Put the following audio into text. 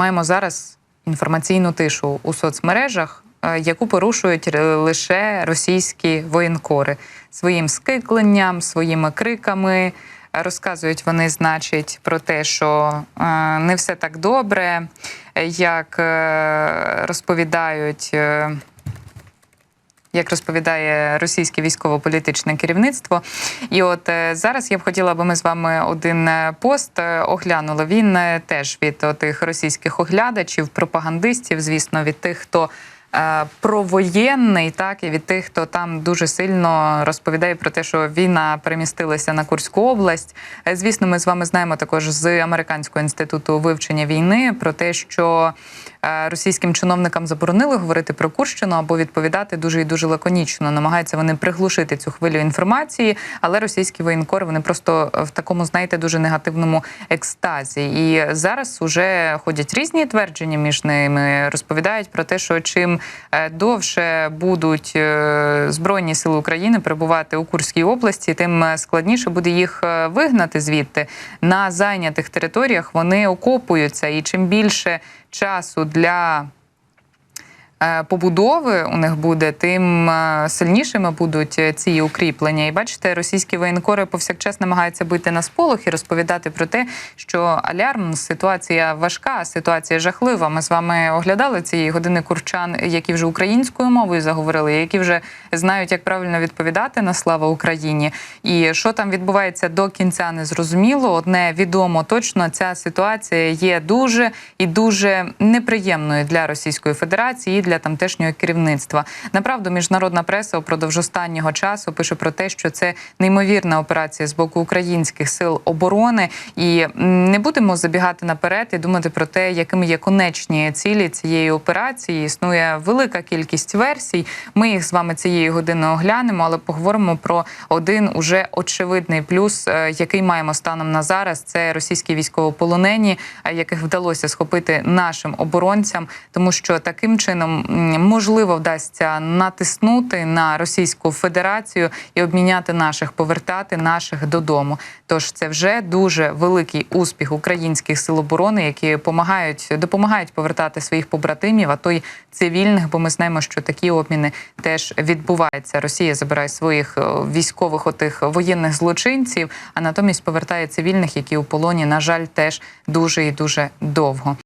маємо зараз інформаційну тишу у соцмережах, е, яку порушують е, лише російські воєнкори своїм скикленням, своїми криками. Е, Розказують вони, значить, про те, що не все так добре, як розповідають. Як розповідає російське військово-політичне керівництво. І от е, зараз я б хотіла, аби ми з вами один е, пост е, оглянули. Він теж від тих російських оглядачів, пропагандистів, звісно, від тих, хто. Е, Провоєнний, так і від тих, хто там дуже сильно розповідає про те, що війна перемістилася на Курську область. Е, Звісно, ми з вами знаємо також з американського інституту вивчення війни про те, що е, російським чиновникам заборонили говорити про Курщину або відповідати дуже і дуже лаконічно. Намагаються вони приглушити цю хвилю інформації, але російські воєнкори вони просто в такому, знаєте, дуже негативному екстазі. І зараз уже ходять різні твердження між ними. Розповідають про те, що чим е, довше будуть е, збройні сили України перебувати у Курській області, тим е, складніше буде їх вигнати звідти на зайнятих територіях. Вони окопуються, і чим більше часу для побудови у них буде, тим е, сильнішими будуть е, ці укріплення. І бачите, російські воєнкори повсякчас намагаються бити на сполох і розповідати про те, що алярм ситуація важка, ситуація жахлива. Ми з вами оглядали цієї години курчан, які вже українською мовою заговорили, які вже знають, як правильно відповідати на слава Україні. І що там відбувається до кінця, не зрозуміло. Одне відомо точно, ця ситуація є дуже і дуже неприємною для Російської Федерації і для тамтешнього керівництва. Направду, міжнародна преса упродовж останнього часу пише про те, що це неймовірна операція з боку українських сил оборони, і не будемо забігати наперед і думати про те, якими є конечні цілі цієї операції. Існує велика кількість версій. Ми їх з вами цієї години оглянемо, але поговоримо про один уже очевидний плюс, е, який маємо станом на зараз. Це російські військовополонені, е, яких вдалося схопити нашим оборонцям, тому що таким чином можливо вдасться натиснути на Російську Федерацію і обміняти наших, повертати наших додому. Тож це вже дуже великий успіх українських сил оборони, які допомагають, допомагають повертати своїх побратимів, а то й цивільних, бо ми знаємо, що такі обміни теж відбуваються. Росія забирає своїх е, військових отих воєнних злочинців, а натомість повертає цивільних, які у полоні, на жаль, теж дуже і дуже довго.